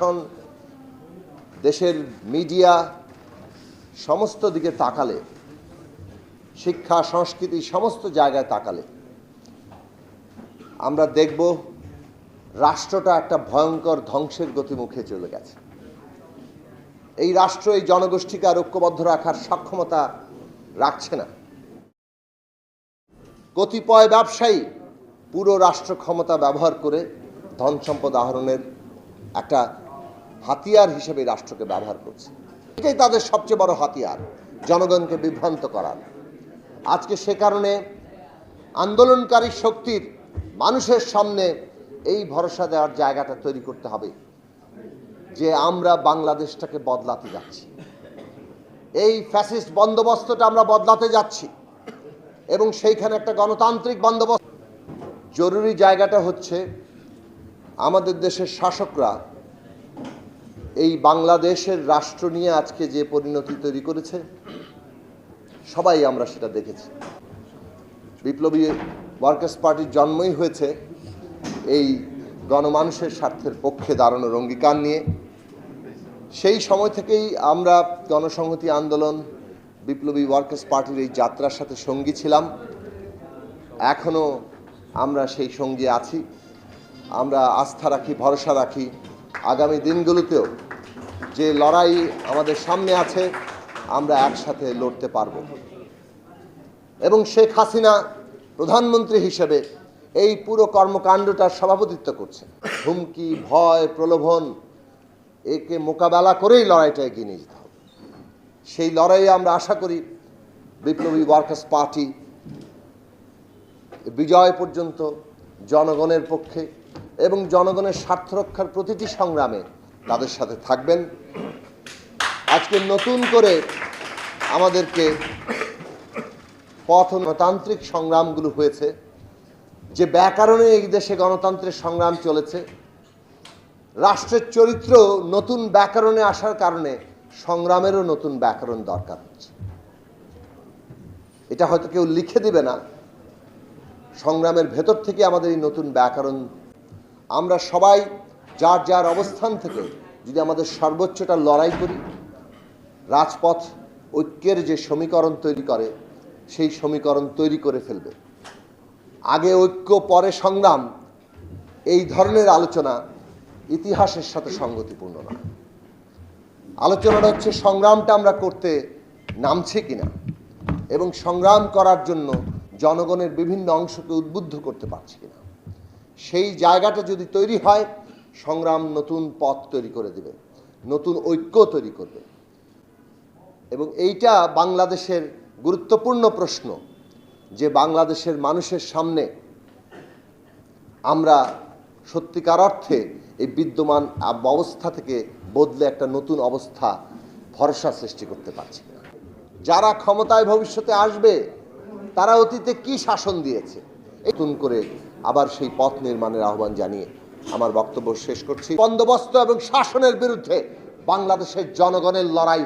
প্রশাসন দেশের মিডিয়া সমস্ত দিকে তাকালে, শিক্ষা, সংস্কৃতি সমস্ত জায়গায় তাকালে, আমরা দেখব রাষ্ট্রটা একটা ভয়ঙ্কর ধ্বংসের গতিমুখে চলে গেছে। এই রাষ্ট্র, এই জনগোষ্ঠীকে আর ঐক্যবদ্ধ রাখার সক্ষমতা রাখছে না। কতিপয় ব্যবসায়ী পুরো রাষ্ট্র ক্ষমতা ব্যবহার করে ধন সম্পদ আহরণের একটা হাতিয়ার হিসেবে রাষ্ট্রকে ব্যবহার করছে। এটাই তাদের সবচেয়ে বড় হাতিয়ার, জনগণকে বিভ্রান্ত করার। আজকে সে কারণে আন্দোলনকারী শক্তির মানুষের সামনে এই ভরসা দেওয়ার জায়গাটা তৈরি করতে হবে যে আমরা বাংলাদেশটাকে বদলাতে যাচ্ছি। এই ফ্যাসিস্ট বন্দোবস্তটা আমরা বদলাতে যাচ্ছি এবং সেইখানে একটা গণতান্ত্রিক বন্দোবস্ত। জরুরি জায়গাটা হচ্ছে আমাদের দেশের শাসকরা এই বাংলাদেশের রাষ্ট্র নিয়ে আজকে যে পরিণতি তৈরি করেছে, সবাই আমরা সেটা দেখেছি। বিপ্লবী ওয়ার্কার্স পার্টির জন্মই হয়েছে এই গণমানুষের স্বার্থের পক্ষে দাঁড়ানোর অঙ্গীকার নিয়ে। সেই সময় থেকেই আমরা গণসংহতি আন্দোলন, বিপ্লবী ওয়ার্কার্স পার্টির এই যাত্রার সাথে সঙ্গী ছিলাম। এখনও আমরা সেই সঙ্গী আছি। আমরা আস্থা রাখি, ভরসা রাখি। আগামী দিনগুলোতেও যে লড়াই আমাদের সামনে আছে, আমরা একসাথে লড়তে পারব। এবং শেখ হাসিনা প্রধানমন্ত্রী হিসেবে এই পুরো কর্মকাণ্ডটার সভাপতিত্ব করছে হুমকি, ভয়, প্রলোভন, একে মোকাবেলা করেই লড়াইটা এগিয়ে নিয়ে যেতে হবে। সেই লড়াইয়ে আমরা আশা করি বিপ্লবী ওয়ার্কার্স পার্টি বিজয় পর্যন্ত জনগণের পক্ষে এবং জনগণের স্বার্থ রক্ষার প্রতিটি সংগ্রামে তাদের সাথে থাকবেন। আজকে নতুন করে আমাদেরকে পথ গণতান্ত্রিক সংগ্রামগুলো হয়েছে, যে ব্যাকরণে এই দেশে গণতন্ত্রের সংগ্রাম চলেছে। রাষ্ট্রের চরিত্র নতুন ব্যাকরণে আসার কারণে সংগ্রামেরও নতুন ব্যাকরণ দরকার হচ্ছে। এটা হয়তো কেউ লিখে দিবে না। সংগ্রামের ভেতর থেকে আমাদের এই নতুন ব্যাকরণ আমরা সবাই যার যার অবস্থান থেকে যদি আমাদের সর্বোচ্চটা লড়াই করি, রাজপথ ঐক্যের যে সমীকরণ তৈরি করে, সেই সমীকরণ তৈরি করে ফেলবে। আগে ঐক্য, পরে সংগ্রাম, এই ধরনের আলোচনা ইতিহাসের সাথে সঙ্গতিপূর্ণ নয় আলোচনাটা হচ্ছে সংগ্রামটা আমরা করতে নামছে কিনা এবং সংগ্রাম করার জন্য জনগণের বিভিন্ন অংশকে উদ্বুদ্ধ করতে পারছি কিনা। সেই জায়গাটা যদি তৈরি হয়, সংগ্রাম নতুন পথ তৈরি করে দেবে, নতুন ঐক্য তৈরি করবে। এবং এইটা বাংলাদেশের গুরুত্বপূর্ণ প্রশ্ন, যে বাংলাদেশের মানুষের সামনে আমরা সত্যিকার অর্থে এই বিদ্যমান অবস্থা থেকে বদলে একটা নতুন অবস্থা, ভরসা সৃষ্টি করতে পারছি। যারা ক্ষমতায় ভবিষ্যতে আসবে, তারা অতীতে কি শাসন দিয়েছে নতুন করে আবার সেই পথ নির্মাণের আহ্বান জানিয়ে আমার বক্তব্য শেষ করছি। বন্দোবস্ত এবং শাসনের বিরুদ্ধে বাংলাদেশের জনগণের লড়াই